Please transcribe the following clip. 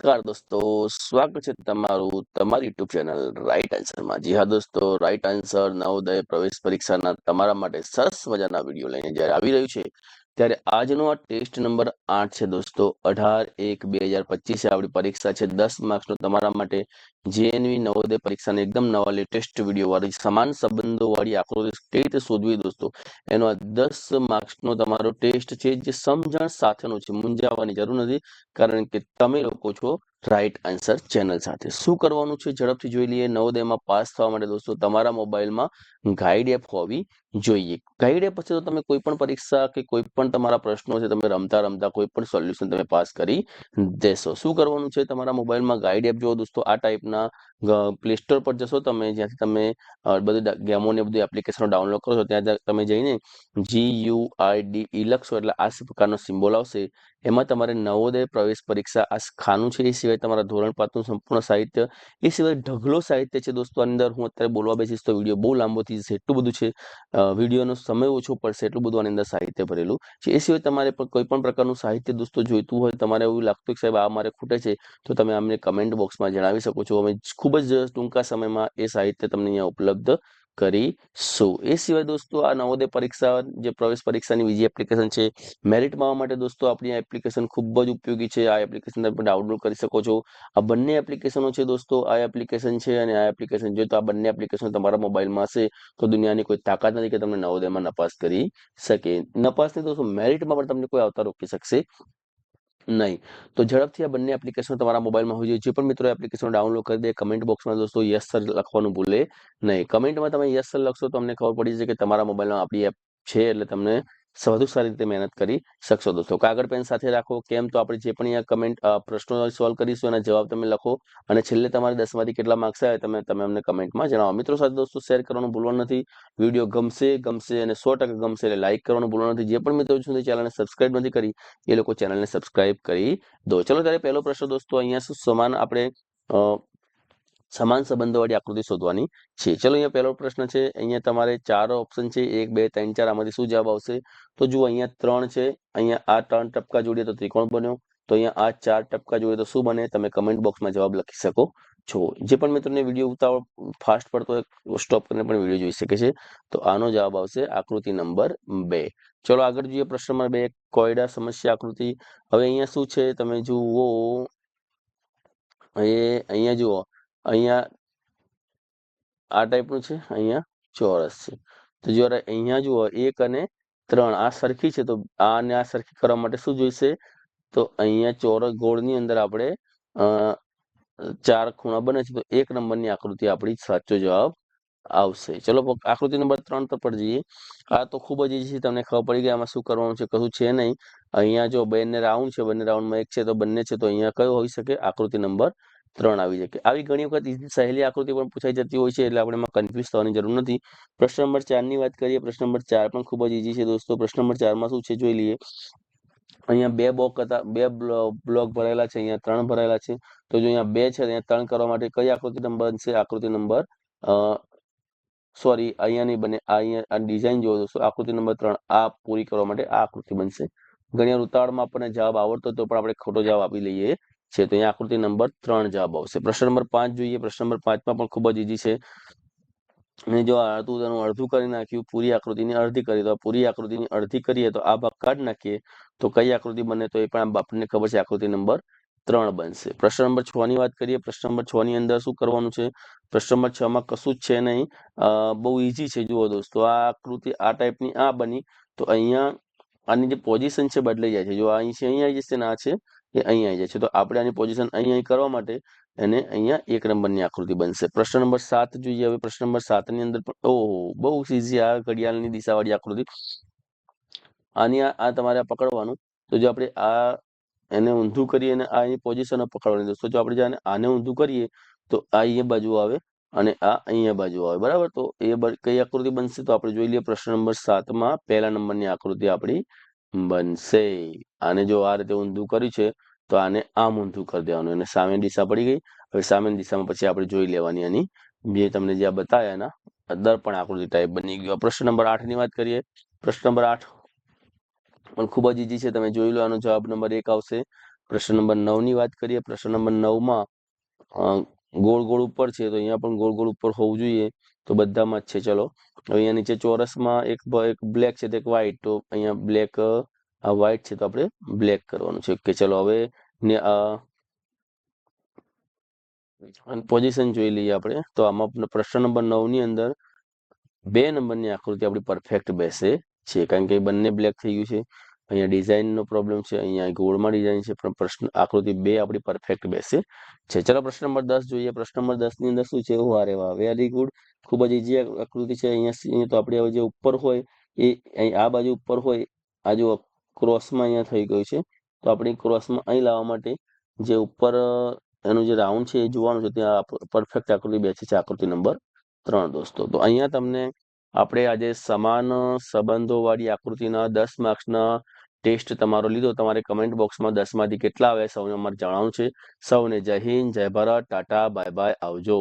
નમસ્કાર દોસ્તો, સ્વાગત છે તમારું તમારી યુટ્યુબ ચેનલ રાઈટ આન્સરમાં જી હા દોસ્તો રાઈટ આન્સર નવોદય પ્રવેશ પરીક્ષાના તમારા માટે સરસ મજાના વીડિયો લઈને જ્યારે આવી રહ્યું છે ત્યારે આજનો આ ટેસ્ટ નંબર આઠ છે દોસ્તો. અઢાર, એક, બે હજાર પચીસ આપણી પરીક્ષા છે. દસ માર્ક્સનો તમારા માટે જેએનવી નવોદય પરીક્ષાને એકદમ નવા લેટેસ્ટ વીડિયો વાળી, સમાન સંબંધો વાળી આકૃતિ કઈ રીતે શોધવી દોસ્તો. એનો આ દસ માર્ક્સનો તમારો ટેસ્ટ છે જે સમજણ સાથેનો છે. મૂંઝાવાની જરૂર નથી, કારણ કે તમે લોકો છો રાઈટ આન્સર ચેનલ સાથે. શું કરવાનું છે? ઝડપથી જોઈ લઈએ. નવોદયમાં પાસ થવા માટે દોસ્તો તમારા મોબાઈલમાં ગાઈડ એપ હોવી જોઈએ. ગાઈડ એપ હશે તો તમે કોઈ પણ પરીક્ષા કે કોઈ પણ તમારા પ્રશ્નો છે, તમે રમતા રમતા કોઈ પણ સોલ્યુશન તમે પાસ કરી દેશો. શું કરવાનું છે? તમારા મોબાઈલમાં ગાઈડ એપ જો દોસ્તો. આ ટાઈપના પ્લે સ્ટોર પર જશો તમે, જ્યાંથી તમે બધી ગેમો બધી એપ્લિકેશનો ડાઉનલોડ કરો છો, ત્યાં તમે જઈને G you I D E લખશો, એટલે આ પ્રકારનો સિમ્બોલ આવશે. એમાં તમારે નવોદય પ્રવેશ પરીક્ષા, આ ખાનું છે, એ સિવાય તમારા ધોરણ પાંચનું સંપૂર્ણ સાહિત્ય, એ સિવાય ઢગલો સાહિત્ય છે દોસ્તો અંદર હું અત્યારે બોલવા બેસીશ તો વીડિયો બહુ લાંબો થઈ જશે, એટલું બધું છે. વિડીયોનો સમય ઓછો પડશે, એટલું બધું આની અંદર સાહિત્ય ભરેલું છે. એ સિવાય તમારે પણ કોઈ પણ પ્રકારનું સાહિત્ય દોસ્તો જોઈતું હોય, તમારે એવું લાગતું કે સાહેબ આ મારે ખૂટે છે, તો તમે અમને કમેન્ટ બોક્સમાં જણાવી શકો છો. અમે ખૂબ જ ટૂંકા સમયમાં એ સાહિત્ય તમને અહીંયા ઉપલબ્ધ કરીશું એ સિવાય દોસ્તો આ નવોદય પરીક્ષા જે પ્રવેશ પરીક્ષાની બીજી એપ્લિકેશન છે મેરિટમાં માવા માટે દોસ્તો આપણી આ એપ્લિકેશન ખૂબ જ ઉપયોગી છે. આ એપ્લિકેશન તમે ડાઉનલોડ કરી શકો છો. આ બંને એપ્લિકેશનો છે દોસ્તો, આ એપ્લિકેશન છે અને આ એપ્લિકેશન જો તો આ બંને એપ્લિકેશન તમારા મોબાઈલમાં હશે તો દુનિયાની કોઈ તાકાત નથી કે તમને નવોદયમાં નપાસ કરી શકે. નપાસની દોસ્તો મેરિટમાં પણ તમને કોઈ આવતા રોકી શકશે. નહીં. તો ઝડપથી આ બંને એપ્લિકેશન તમારા મોબાઈલમાં હોય જે પણ મિત્રો એપ્લિકેશન ડાઉનલોડ કરી દે કમેન્ટ બોક્સમાં દોસ્તો યસ સર લખવાનું ભૂલે નહીં. કમેન્ટમાં તમે યસ સર લખશો તો અમને ખબર પડી જશે કે તમારા મોબાઈલમાં આપણી એપ છે એટલે તમને વધુ સારી રીતે મહેનત કરી શકશો દોસ્તો. કાગળ પેન સાથે રાખો, કેમ તો આપણે જે પણ અહીંયા કમેન્ટ પ્રશ્નો સોલ્વ કરીશું, એના જવાબ તમે લખો અને છેલ્લે તમારે દસમાંથી કેટલા માર્ક્સ આવે તમે તમે અમને કમેન્ટમાં જણાવો. મિત્રો સાથે દોસ્તો શેર કરવાનું ભૂલવાનું નથી. વીડિયો ગમશે ગમશે અને સો ટકા ગમશે એટલે લાઇક કરવાનું ભૂલવાનું નથી. જે પણ મિત્રો સુધી ચેનલને સબસ્ક્રાઇબ નથી કરી, એ લોકો ચેનલને સબસ્ક્રાઇબ કરી દો. ચલો ત્યારે પહેલો પ્રશ્ન દોસ્તો, અહીંયા શું સમાન આપણે સમાન સંબંધોવાળી આકૃતિ શોધવાની છે. ચલો અહીંયા પહેલો પ્રશ્ન છે. અહીંયા તમારે ચાર ઓપ્શન છે. એક, બે, ત્રણ, ચાર, આમાંથી શું જવાબ આવશે? તો જુઓ, અહીંયા ત્રણ છે. અહીંયા આ ત્રણ ટપકા જોડીએ તો ત્રિકોણ બન્યો. તો અહીંયા આ ચાર ટપકા જોઈએ તો શું બને? તમે કમેન્ટ બોક્સમાં જવાબ લખી શકો છો. જે પણ મિત્રોને વીડિયો ઉતાવળ ફાસ્ટ પડતો સ્ટોપ કરીને પણ વીડિયો જોઈ શકે છે. તો આનો જવાબ આવશે આકૃતિ નંબર બે. ચલો, આગળ જોઈએ પ્રશ્ન નંબર બે. કોયડા સમસ્યા આકૃતિ. હવે અહીંયા શું છે? તમે જુઓ. એ, અહીંયા જુઓ. અહીંયા આ ટાઈપનું છે, અહીંયા ચોરસ છે. તો જ્યારે અહીંયા જુઓ, એક અને ત્રણ, આ સરખી છે. તો આ અને આ સરખી કરવા માટે શું જોઈશે? તો અહીંયા ચોરસ ગોળની અંદર આપણે ચાર ખૂણા બને છે. તો એક નંબરની આકૃતિ આપણી સાચો જવાબ આવશે. ચલો આકૃતિ નંબર ત્રણ પર જઈએ. આ તો ખૂબ જ ઈઝી છે તમને ખબર પડી ગઈ, આમાં શું કરવાનું છે, કશું છે નહીં. અહીંયા જો બંને રાઉન્ડ છે, બંને રાઉન્ડમાં એક છે, તો બંને છે, તો અહીંયા કયો હોઈ શકે? આકૃતિ નંબર ત્રણ આવી શકે. આવી ઘણી વખત સહેલી આકૃતિ પણ પૂછાઈ જતી હોય છે, એટલે આપણે એમાં કન્ફ્યુઝ થવાની જરૂર નથી. પ્રશ્ન નંબર ચારની વાત કરીએ, પ્રશ્ન નંબર ચાર પણ ખૂબ જ ઈઝી છે દોસ્તો. પ્રશ્ન નંબર ચારમાં શું છે જોઈ લઈએ. અહીંયા બે બ્લોક હતા, બે બ્લોક ભરાયેલા છે, અહીંયા ત્રણ ભરાયેલા છે. તો જો અહીંયા બે છે, અહીંયા ત્રણ કરવા માટે કઈ આકૃતિ નંબર બનશે? આકૃતિ નંબર સોરી અહીંયા નહીં બને. અહીંયા, આ ડિઝાઇન જોવો દોસ્તો. આકૃતિ નંબર ત્રણ, આ પૂરી કરવા માટે આ આકૃતિ બનશે. ઘણી ઉતાવળમાં આપણને જવાબ આવડતો તો પણ આપણે ખોટો જવાબ આપી લઈએ છે. તો અહીંયા આકૃતિ નંબર ત્રણ જવાબ આવશે. પ્રશ્ન નંબર પાંચ જોઈએ. પ્રશ્ન નંબર પાંચમાં પણ ખૂબ જ ઈઝી છે. અને જો તેનું અડધું કરી નાખ્યું. પૂરી આકૃતિની અડધી કરી. તો પૂરી આકૃતિની અડધી કરીએ તો આ ભાગ કાઢી નાખીએ તો કઈ આકૃતિ બને તો એ પણ આપણને ખબર છે આકૃતિ નંબર ત્રણ બનશે. પ્રશ્ન નંબર છ ની વાત કરીએ. પ્રશ્ન નંબર છ ની અંદર શું કરવાનું છે? પ્રશ્ન નંબર છ માં કશું જ છે નહીં. બહુ ઈઝી છે. જુઓ દોસ્તો, આ આકૃતિ આ ટાઈપની આ બની. તો અહીંયા આની જે પોઝિશન છે બદલાઈ જાય છે. જો અહીં છે અહીંયા આવી જશે ને આ છે. એ અહીં આવી જાય છે. તો આપણે આની પોઝિશન અહીં કરવા માટે એને અહીંયા એક નંબરની આકૃતિ બનશે. પ્રશ્ન નંબર સાત જોઈએ. હવે પ્રશ્ન નંબર સાતની અંદર પણ ઓહો, બહુ સીઝી આ ઘડિયાળની દિશાવાળી આકૃતિ. આની આ તમારે પકડવાનું. તો જો આપણે આ એને ઊંધું કરીએ અને આ એની પોઝિશન પકડવાની. દોસ્તો જો આપણે જાણે આને ઊંધું કરીએ, તો આ અહીંયા બાજુ આવે અને આ અહીંયા બાજુ આવે. બરાબર? તો એ કઈ આકૃતિ બનશે? તો આપણે જોઈ લઈએ પ્રશ્ન નંબર સાતમાં પહેલા નંબરની આકૃતિ આપણી બનશે. આને જો આ રીતે ઊંધું કર્યું છે, તો આને આમ ઊંધું કરી દેવાનું. અને સામેની દિશા પડી ગઈ. હવે સામેની દિશામાં પછી આપણે જોઈ લેવાની એની. જે તમને જે બતાવ્યા એના દર્પણ આકૃતિ ટાઈપ બની ગયો. પ્રશ્ન નંબર આઠની વાત કરીએ. પ્રશ્ન નંબર આઠ પણ ખૂબ જ ઈજી છે. તમે જોઈ લો, આનો જવાબ નંબર એક આવશે. પ્રશ્ન નંબર નવની વાત કરીએ. પ્રશ્ન નંબર નવમાં ગોળ ગોળ ઉપર છે, તો અહીંયા પણ ગોળ ગોળ ઉપર હોવું જોઈએ. તો બધામાં જ છે. ચલો. અહીંયા નીચે ચોરસમાં એક એક બ્લેક છે તો એક વ્હાઇટ તો અહીંયા બ્લેક આ વ્હાઇટ છે તો આપણે બ્લેક કરવાનું છે. કે ચલો હવે ને પોઝિશન જોઈ લઈએ આપણે. તો આમાં પ્રશ્ન નંબર નવની અંદર બે નંબરની આકૃતિ આપણી પરફેક્ટ બેસે છે. કારણ કે બંને બ્લેક થઈ ગયું છે. અહીંયા ડિઝાઇનનો પ્રોબ્લેમ છે, અહીંયા ગોળમાં ડિઝાઇન છે, પણ પ્રશ્ન, આકૃતિ બે આપણી પરફેક્ટ બેસે. છે ચલો પ્રશ્ન નંબર દસ જોઈએ. પ્રશ્ન નંબર દસની અંદર શું છે? ઓહ અરે વાહ વેરી ગુડ ખૂબ જ ઇઝી આકૃતિ છે. અહીંયા અહીંયા તો આપણે હવે જે ઉપર હોય, એ અહીં આ બાજુ ઉપર હોય, આ જો ક્રોસમાં અહીંયા થઈ ગયું છે. તો આપણે ક્રોસમાં અહીં લાવવા માટે જે ઉપર, એનું જે રાઉન્ડ છે, એ જોવાનું છે, ત્યાં પરફેક્ટ આકૃતિ બેસે છે, આકૃતિ નંબર ત્રણ દોસ્તો. તો અહીંયા તમને આપણે આજે સમાન, સંબંધોવાળી આકૃતિના દસ માર્ક્સના ટેસ્ટ તમારો લીધો, તમારે કમેન્ટ બોક્સમાં દસમાંથી કેટલા આવ્યા સૌને અમારે જણાવવાનું છે. સૌને જય હિન્દ, જય ભારત, ટાટા, બાય બાય, આવજો.